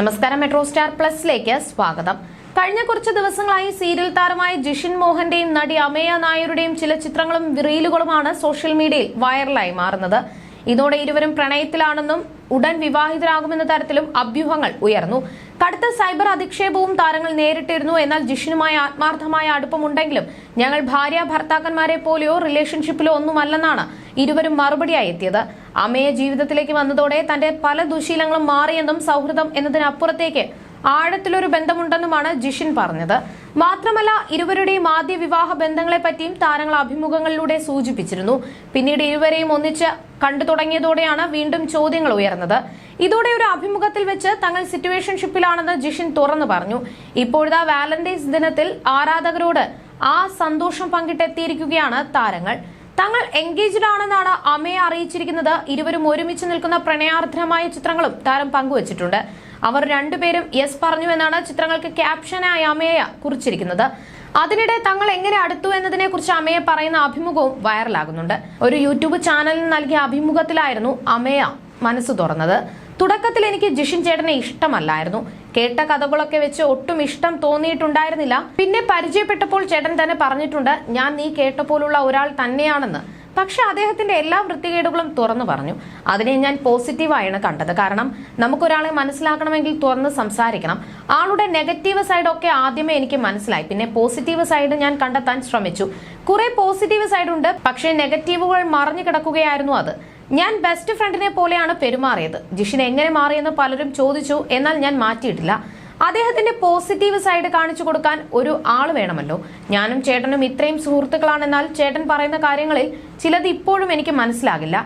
നമസ്കാരം metro star പ്ലസിലേക്ക് സ്വാഗതം. കഴിഞ്ഞ കുറച്ച് ദിവസങ്ങളായി സീരിയൽ താരമായ ജിഷിൻ മോഹന്റെയും നടി അമേയ നായരുടെയും ചില ചിത്രങ്ങളും റീലുകളുമാണ് സോഷ്യൽ മീഡിയയിൽ വൈറലായി മാറുന്നത്. ഇതോടെ ഇരുവരും പ്രണയത്തിലാണെന്നും ഉടൻ വിവാഹിതരാകുമെന്ന തരത്തിലും അഭ്യൂഹങ്ങൾ ഉയർന്നു. കടുത്ത സൈബർ അധിക്ഷേപവും താരങ്ങൾ നേരിട്ടിരുന്നു. എന്നാൽ ജിഷിനുമായി ആത്മാർത്ഥമായ അടുപ്പമുണ്ടെങ്കിലും ഞങ്ങൾ ഭാര്യ ഭർത്താക്കന്മാരെ പോലെയോ റിലേഷൻഷിപ്പിലോ ഒന്നുമല്ലെന്നാണ് ഇരുവരും മറുപടിയായി എത്തിയത്. അമ്മയെ ജീവിതത്തിലേക്ക് വന്നതോടെ തന്റെ പല ദുശീലങ്ങളും മാറിയെന്നും സൗഹൃദം എന്നതിനപ്പുറത്തേക്ക് ആഴത്തിലൊരു ബന്ധമുണ്ടെന്നുമാണ് ജിഷിൻ പറഞ്ഞത്. മാത്രമല്ല ഇരുവരുടെയും ആദ്യ വിവാഹ ബന്ധങ്ങളെ പറ്റിയും താരങ്ങൾ അഭിമുഖങ്ങളിലൂടെ സൂചിപ്പിച്ചിരുന്നു. പിന്നീട് ഇരുവരെയും ഒന്നിച്ച് കണ്ടു തുടങ്ങിയതോടെയാണ് വീണ്ടും ചോദ്യങ്ങൾ ഉയർന്നത്. ഇതോടെ ഒരു അഭിമുഖത്തിൽ വെച്ച് തങ്ങൾ സിറ്റുവേഷൻഷിപ്പിലാണെന്ന് ജിഷിൻ തുറന്നു പറഞ്ഞു. ഇപ്പോഴത്തെ വാലന്റൈൻസ് ദിനത്തിൽ ആരാധകരോട് ആ സന്തോഷം പങ്കിട്ടെത്തിയിരിക്കുകയാണ് താരങ്ങൾ. തങ്ങൾ എൻഗേജ്ഡ് ആണെന്നാണ് അമ്മയെ അറിയിച്ചിരിക്കുന്നത്. ഇരുവരും ഒരുമിച്ച് നിൽക്കുന്ന പ്രണയാർദ്രമായ ചിത്രങ്ങളും താരം പങ്കുവച്ചിട്ടുണ്ട്. അവർ രണ്ടുപേരും യെസ് പറഞ്ഞു എന്നാണ് ചിത്രങ്ങൾക്ക് ക്യാപ്ഷനായി അമ്മയെ കുറിച്ചിരിക്കുന്നത്. അതിനിടെ തങ്ങൾ എങ്ങനെ അടുത്തു എന്നതിനെ കുറിച്ച് അമ്മയെ പറയുന്ന അഭിമുഖവും വൈറലാകുന്നുണ്ട്. ഒരു യൂട്യൂബ് ചാനലിന് നൽകിയ അഭിമുഖത്തിലായിരുന്നു അമ്മയ മനസ്സ് തുറന്നത്. തുടക്കത്തിൽ എനിക്ക് ജിഷിൻ ചേട്ടനെ ഇഷ്ടമല്ലായിരുന്നു. കേട്ട കഥകളൊക്കെ വെച്ച് ഒട്ടും ഇഷ്ടം തോന്നിയിട്ടുണ്ടായിരുന്നില്ല. പിന്നെ പരിചയപ്പെട്ടപ്പോൾ ചേട്ടൻ തന്നെ പറഞ്ഞിട്ടുണ്ട് ഞാൻ നീ കേട്ട പോലുള്ള ഒരാൾ തന്നെയാണെന്ന്. പക്ഷെ അദ്ദേഹത്തിന്റെ എല്ലാ വൃത്തികേടുകളും തുറന്നു പറഞ്ഞു. അതിനെ ഞാൻ പോസിറ്റീവായാണ് കണ്ടത്. കാരണം നമുക്കൊരാളെ മനസ്സിലാക്കണമെങ്കിൽ തുറന്ന് സംസാരിക്കണം. ആളുടെ നെഗറ്റീവ് സൈഡൊക്കെ ആദ്യമേ എനിക്ക് മനസ്സിലായി. പിന്നെ പോസിറ്റീവ് സൈഡ് ഞാൻ കണ്ടെത്താൻ ശ്രമിച്ചു. കുറെ പോസിറ്റീവ് സൈഡ് ഉണ്ട് പക്ഷേ നെഗറ്റീവുകൾ മറഞ്ഞു കിടക്കുകയായിരുന്നു അത്. ഞാൻ ബെസ്റ്റ് ഫ്രണ്ടിനെ പോലെയാണ് പെരുമാറിയത്. ജിഷിൻ എങ്ങനെ മാറിയെന്ന് പലരും ചോദിച്ചു. എന്നാൽ ഞാൻ മാറ്റിയിട്ടില്ല. അദ്ദേഹത്തിന്റെ പോസിറ്റീവ് സൈഡ് കാണിച്ചു കൊടുക്കാൻ ഒരു ആൾ വേണമല്ലോ. ഞാനും ചേട്ടനും ഇത്രയും സുഹൃത്തുക്കളാണെന്നാൽ ചേട്ടൻ പറയുന്ന കാര്യങ്ങളിൽ ചിലത് ഇപ്പോഴും എനിക്ക് മനസ്സിലാകില്ല.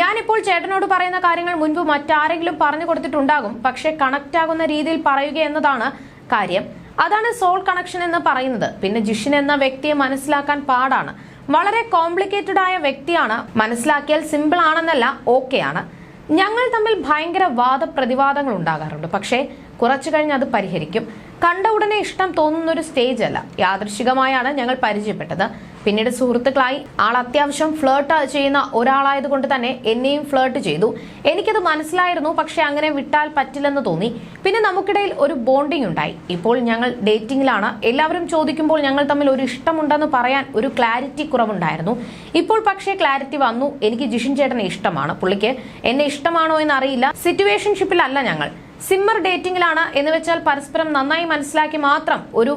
ഞാനിപ്പോൾ ചേട്ടനോട് പറയുന്ന കാര്യങ്ങൾ മുൻപ് മറ്റാരെങ്കിലും പറഞ്ഞു കൊടുത്തിട്ടുണ്ടാകും. പക്ഷെ കണക്ട് ആകുന്ന രീതിയിൽ പറയുക എന്നതാണ് കാര്യം. അതാണ് സോൾ കണക്ഷൻ എന്ന് പറയുന്നത്. പിന്നെ ജിഷിൻ എന്ന വ്യക്തിയെ മനസ്സിലാക്കാൻ പാടാണ്. വളരെ കോംപ്ലിക്കേറ്റഡ് ആയ വ്യക്തിയാണ്. മനസ്സിലാക്കിയാൽ സിമ്പിൾ ആണെന്നല്ല ഓക്കെയാണ് ഞങ്ങൾ തമ്മിൽ ഭയങ്കര വാദപ്രതിവാദങ്ങൾ ഉണ്ടാകാറുണ്ട്. പക്ഷേ കുറച്ചു കഴിഞ്ഞ് അത് പരിഹരിക്കും. കണ്ട ഉടനെ ഇഷ്ടം തോന്നുന്ന ഒരു സ്റ്റേജ് അല്ല. യാദൃശികമായാണ് ഞങ്ങൾ പരിചയപ്പെട്ടത്. പിന്നീട് സുഹൃത്തുക്കളായി ആൾ അത്യാവശ്യം ഫ്ലേർട്ട് ചെയ്യുന്ന ഒരാളായത് കൊണ്ട് തന്നെ എന്നെയും ഫ്ലേർട്ട് ചെയ്തു. എനിക്കത് മനസ്സിലായിരുന്നു പക്ഷെ അങ്ങനെ വിട്ടാൽ പറ്റില്ലെന്ന് തോന്നി. പിന്നെ നമുക്കിടയിൽ ഒരു ബോണ്ടിങ് ഉണ്ടായി. ഇപ്പോൾ ഞങ്ങൾ ഡേറ്റിംഗിലാണ് എല്ലാവരും ചോദിക്കുമ്പോൾ ഞങ്ങൾ തമ്മിൽ ഒരു ഇഷ്ടമുണ്ടെന്ന് പറയാൻ ഒരു ക്ലാരിറ്റി കുറവുണ്ടായിരുന്നു. ഇപ്പോൾ പക്ഷേ ക്ലാരിറ്റി വന്നു. എനിക്ക് ജിഷിൻ ചേട്ടനെ ഇഷ്ടമാണ്. പുള്ളിക്ക് എന്നെ ഇഷ്ടമാണോ എന്ന് അറിയില്ല. സിറ്റുവേഷൻഷിപ്പിലല്ല ഞങ്ങൾ. സിമ്മർ ഡേറ്റിംഗിലാണ് എന്ന് വെച്ചാൽ പരസ്പരം നന്നായി മനസ്സിലാക്കി മാത്രം ഒരു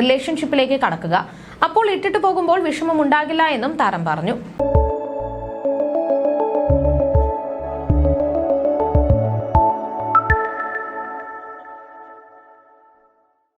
റിലേഷൻഷിപ്പിലേക്ക് കടക്കുക. അപ്പോൾ ഇട്ടിട്ട് പോകുമ്പോൾ വിഷമം ഉണ്ടാകില്ല എന്നും താരം പറഞ്ഞു